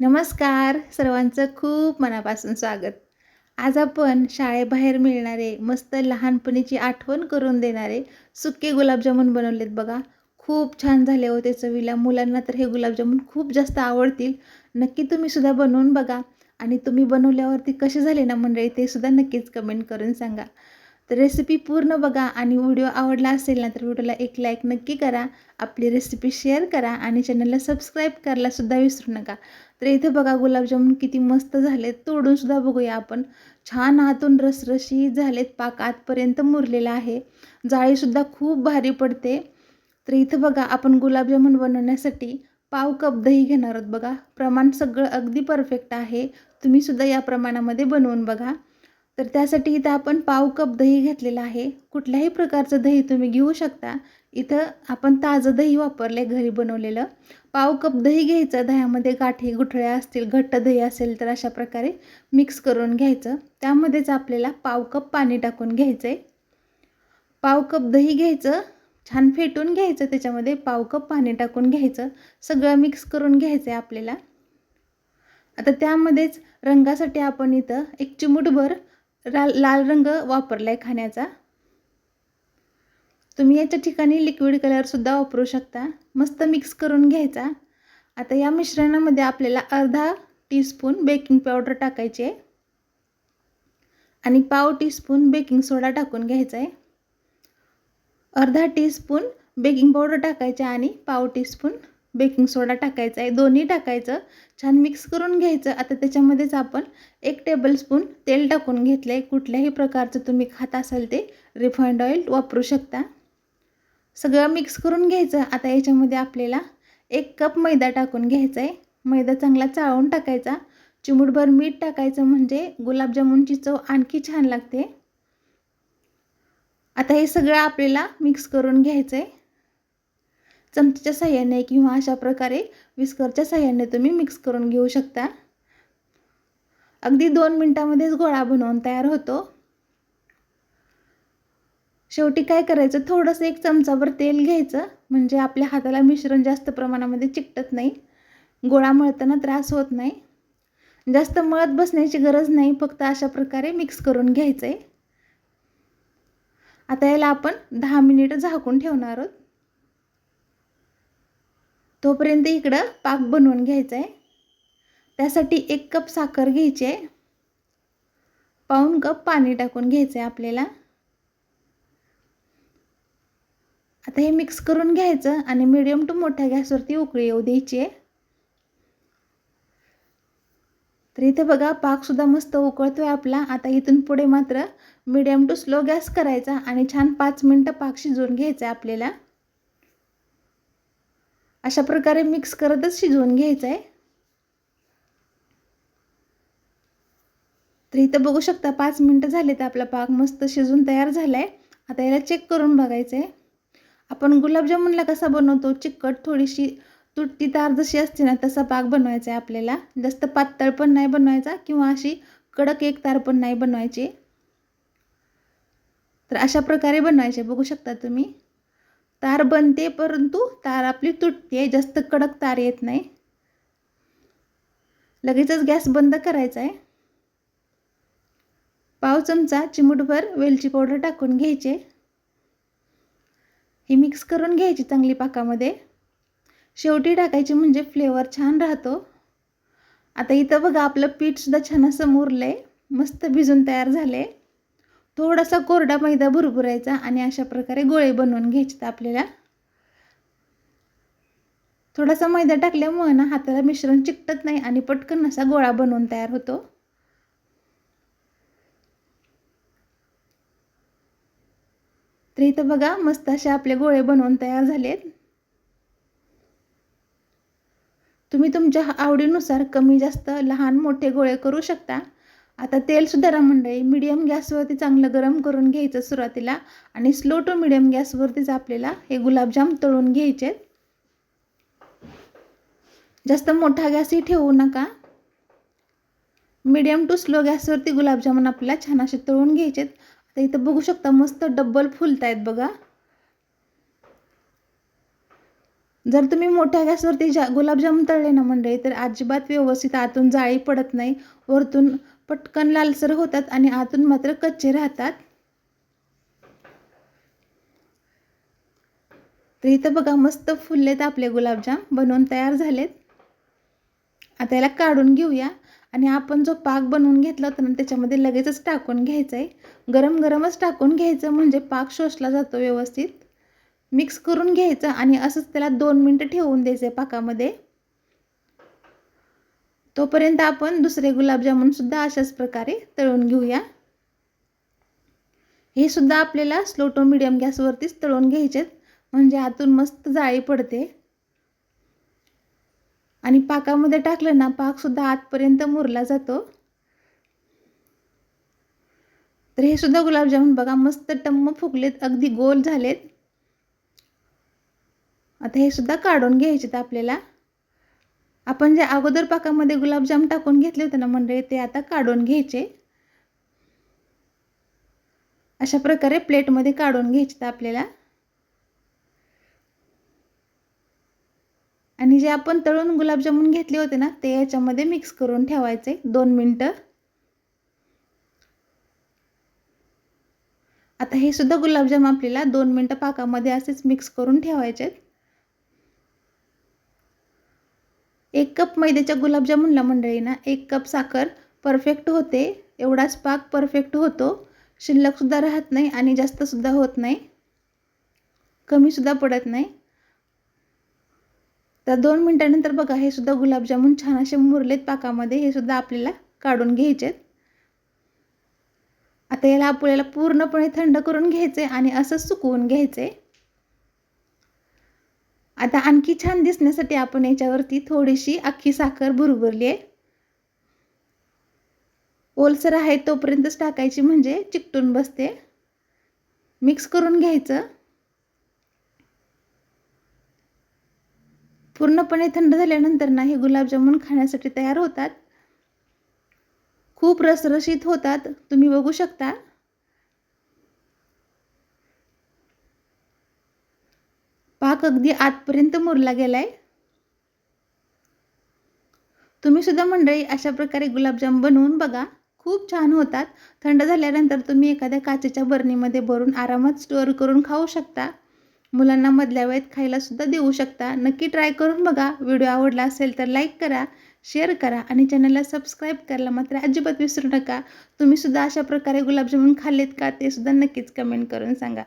नमस्कार. सर्वांचं खूप मनापासून स्वागत. आज आपण शाळेबाहेर मिळणारे मस्त लहानपणीची आठवण करून देणारे सुके गुलाबजामुन बनवलेत बघा. खूप छान झाले होते चवीला. मुलांना तर हे गुलाबजामुन खूप जास्त आवडतील. नक्की तुम्ही सुद्धा बनवून बघा. आणि तुम्ही बनवल्यावरती कसे झाले ना मंडळी ते सुद्धा नक्कीच कमेंट करून सांगा. तर रेसिपी पूर्ण बघा आणि व्हिडिओ आवडला असेल ना तर व्हिडिओला एक लाईक नक्की करा. आपली रेसिपी शेअर करा आणि चॅनलला सबस्क्राईब करायलासुद्धा विसरू नका. तर इथं बघा गुलाबजामुन किती मस्त झाले तोडूनसुद्धा बघूया आपण. छान आतून रसरशी झालेत पाक. आतपर्यंत मुरलेला आहे. जाळीसुद्धा खूप भारी पडते. तर इथं बघा आपण गुलाबजामुन बनवण्यासाठी पाव कप दही घेणार आहोत बघा. प्रमाण सगळं अगदी परफेक्ट आहे. तुम्हीसुद्धा या प्रमाणामध्ये बनवून बघा. तर त्यासाठी इथं आपण पाव कप दही घेतलेलं आहे. कुठल्याही प्रकारचं दही तुम्ही घेऊ शकता. इथं आपण ताजं दही वापरलं आहे घरी बनवलेलं. पाव कप दही घ्यायचं. दह्यामध्ये गाठी गुठळ्या असतील घट्ट दही असेल तर अशा प्रकारे मिक्स करून घ्यायचं. त्यामध्येच आपल्याला पाव कप पाणी टाकून घ्यायचं आहे पाव कप दही घ्यायचं. छान फेटून घ्यायचं. त्याच्यामध्ये पाव कप पाणी टाकून घ्यायचं. सगळं मिक्स करून घ्यायचं आहे आपल्याला. आता त्यामध्येच रंगासाठी आपण इथं एक चिमूटभर लाल लाल रंग वापरला आहे खाण्याचा तुम्ही याच्या ठिकाणी लिक्विड कलरसुद्धा वापरू शकता. मस्त मिक्स करून घ्यायचा. आता या मिश्रणामध्ये आपल्याला अर्धा टीस्पून बेकिंग पावडर टाकायची. आहे आणि पाव टीस्पून बेकिंग सोडा टाकून घ्यायचा आहे. अर्धा टीस्पून बेकिंग पावडर टाकायचा आणि पाव टीस्पून बेकिंग सोडा टाकायचा आहे दोन्ही टाकायचं छान मिक्स करून घ्यायचं. आता त्याच्यामध्येच आपण एक टेबलस्पून तेल टाकून घेतलं आहे कुठल्याही प्रकारचं तुम्ही खात असाल ते रिफाईंड ऑइल वापरू शकता. सगळं मिक्स करून घ्यायचं. आता याच्यामध्ये आपल्याला एक कप मैदा टाकून घ्यायचा आहे मैदा चांगला चाळून टाकायचा. चिमूटभर मीठ टाकायचं म्हणजे गुलाबजामुनची चव आणखी छान लागते. आता हे सगळं आपल्याला मिक्स करून घ्यायचं आहे चमच्याच्या साह्याने किंवा अशा प्रकारे विस्करच्या साह्याने तुम्ही मिक्स करून घेऊ शकता. अगदी दोन मिनटामध्येच गोळा बनवून तयार होतो. शेवटी काय करायचं? थोडंसं एक चमचाभर तेल घ्यायचं. म्हणजे आपल्या हाताला मिश्रण जास्त प्रमाणामध्ये चिकटत नाही. गोळा मळताना त्रास होत नाही. जास्त मळत बसण्याची गरज नाही. फक्त अशा प्रकारे मिक्स करून घ्यायचं आहे आता याला आपण दहा मिनिटं झाकून ठेवणार आहोत. तोपर्यंत इकडं पाक बनवून घ्यायचा आहे. त्यासाठी एक कप साखर घ्यायची आहे. पाऊन कप पाणी टाकून घ्यायचं आहे आपल्याला. आता हे मिक्स करून घ्यायचं आणि मिडियम टू मोठ्या गॅसवरती उकळी येऊ द्यायची आहे. तर इथे बघा पाकसुद्धा मस्त उकळतोय आपला. आता इथून पुढे मात्र मिडियम टू स्लो गॅस करायचा आणि छान पाच मिनटं पाक शिजवून घ्यायचा आहे आपल्याला. अशा प्रकारे मिक्स करतच शिजवून घ्यायचं आहे तर इथं बघू शकता पाच मिनटं झाले तर आपला पाक मस्त शिजून तयार झाला आहे आता याला चेक करून बघायचं आहे आपण गुलाबजामुनला कसा बनवतो चिकट थोडीशी तुटती तार जशी असते ना तसा पाक बनवायचा आहे आपल्याला. जास्त पातळ पण नाही बनवायचा किंवा अशी कडक एक तार पण नाही बनवायची. तर अशा प्रकारे बनवायचे बघू शकता तुम्ही. तार बनते परंतु तार आपली तुटते. जास्त कडक तार येत नाही. लगेचच गॅस बंद करायचा आहे. पाव चमचा चिमूटभर वेलची पावडर टाकून घ्यायचे. ही मिक्स करून घ्यायची चांगली पाकामध्ये. शेवटी टाकायची म्हणजे फ्लेवर छान राहतो. आता इथं बघा आपलं पीठसुद्धा छान असं मुरलं आहे मस्त भिजून तयार झाले थोडासा कोरडा मैदा भुरभुरायचा आणि अशा प्रकारे गोळे बनवून घ्यायचे आपल्याला. थोडासा मैदा टाकल्यामुळे ना हाताला मिश्रण चिकटत नाही आणि पटकन असा गोळा बनवून तयार होतो. तर इथं बघा मस्त असे आपले गोळे बनवून तयार झालेत. तुम्ही तुमच्या आवडीनुसार कमी जास्त लहान मोठे गोळे करू शकता. आता तेलसुद्धा सुधारा मंडळी मिडियम गॅसवरती चांगलं गरम करून घ्यायचं सुरुवातीला आणि स्लो टू मिडियम गॅसवरतीच आपल्याला हे गुलाबजाम तळून घ्यायचे. जास्त मोठा गॅसही ठेवू नका. मिडियम टू स्लो गॅसवरती गुलाबजामुन आपल्याला छान असे तळून घ्यायचे. आता इथं बघू शकता मस्त डब्बल फुलत आहेत बघा. जर तुम्ही मोठ्या गॅसवरती जा गुलाबजाम तळले ना मंडळी तर अजिबात व्यवस्थित आतून जाळी पडत नाही. वरतून पटकन लालसर होतात आणि आतून मात्र कच्चे राहतात. तर इथं बघा मस्त फुललेत आपले गुलाबजाम. बनवून तयार झालेत. आता याला काढून घेऊया. आणि आपण जो पाक बनवून घेतला होता ना त्याच्यामध्ये लगेचच टाकून घ्यायचं आहे गरम गरमच टाकून घ्यायचं म्हणजे पाक शोषला जातो व्यवस्थित. मिक्स करून घ्यायचं आणि असंच त्याला दोन मिनटं ठेवून द्यायचं आहे पाकामध्ये. तोपर्यंत आपण दुसरे गुलाबजामुनसुद्धा अशाच प्रकारे तळून घेऊया. हे सुद्धा आपल्याला स्लो टू मिडियम गॅसवरतीच तळून घ्यायचेत. म्हणजे आतून मस्त जाळी पडते. आणि पाकामध्ये टाकलं ना पाकसुद्धा आतपर्यंत मुरला जातो. तर हे सुद्धा गुलाबजामुन बघा मस्त टम्म फुगलेत अगदी गोल झालेत. आता हे सुद्धा काढून घ्यायचे आपल्याला. आपण जे अगोदर पाकामध्ये गुलाबजाम टाकून घेतले होते ना मंडळी ते आता काढून घ्यायचे. अशा प्रकारे प्लेटमध्ये काढून घ्यायचे आपल्याला. आणि जे आपण तळून गुलाबजामुन घेतले होते ना ते याच्यामध्ये मिक्स करून ठेवायचे दोन मिनटं. आता हे सुद्धा गुलाबजाम आपल्याला दोन मिनटं पाकामध्ये असेच मिक्स करून ठेवायचे एक कप मैद्याच्या गुलाबजामुनला मंडळींना. एक कप साखर परफेक्ट होते. एवढाच पाक परफेक्ट होतो. शिल्लकसुद्धा राहत नाही आणि जास्तसुद्धा होत नाही. कमीसुद्धा पडत नाही. तर दोन मिनटानंतर बघा हे सुद्धा गुलाबजामुन छान असे मुरलेत पाकामध्ये. हे सुद्धा आपल्याला काढून घ्यायचेत आता याला आपल्याला पूर्णपणे थंड करून घ्यायचे आणि असंच सुकवून घ्यायचे. आता आणखी छान दिसण्यासाठी आपण याच्यावरती थोडीशी अख्खी साखर भुरभुरली आहे. ओलसर आहे तोपर्यंतच टाकायची म्हणजे चिकटून बसते. मिक्स करून घ्यायचं. पूर्णपणे थंड झाल्यानंतर ना हे गुलाबजामुन खाण्यासाठी तयार होतात. खूप रसरशीत होतात. तुम्ही बघू शकता. पाक अगदी आतपर्यंत मुरला गेला तुम्ही सुद्धा मंडळी अशा प्रकारे गुलाबजाम बनवून बघा. खूप छान होतात. थंड झाल्यानंतर तुम्ही एखाद्या काचेच्या बरणीमध्ये भरून आरामात स्टोअर करून खाऊ शकता. मुलांना मधल्या वेळेत खायलासुद्धा देऊ शकता. नक्की ट्राय करून बघा. व्हिडिओ आवडला असेल तर लाईक करा शेअर करा आणि चॅनलला सबस्क्राईब करायला मात्र अजिबात विसरू नका. तुम्ही सुद्धा अशा प्रकारे गुलाबजामुन खाल्लेत का ते सुद्धा नक्कीच कमेंट करून सांगा.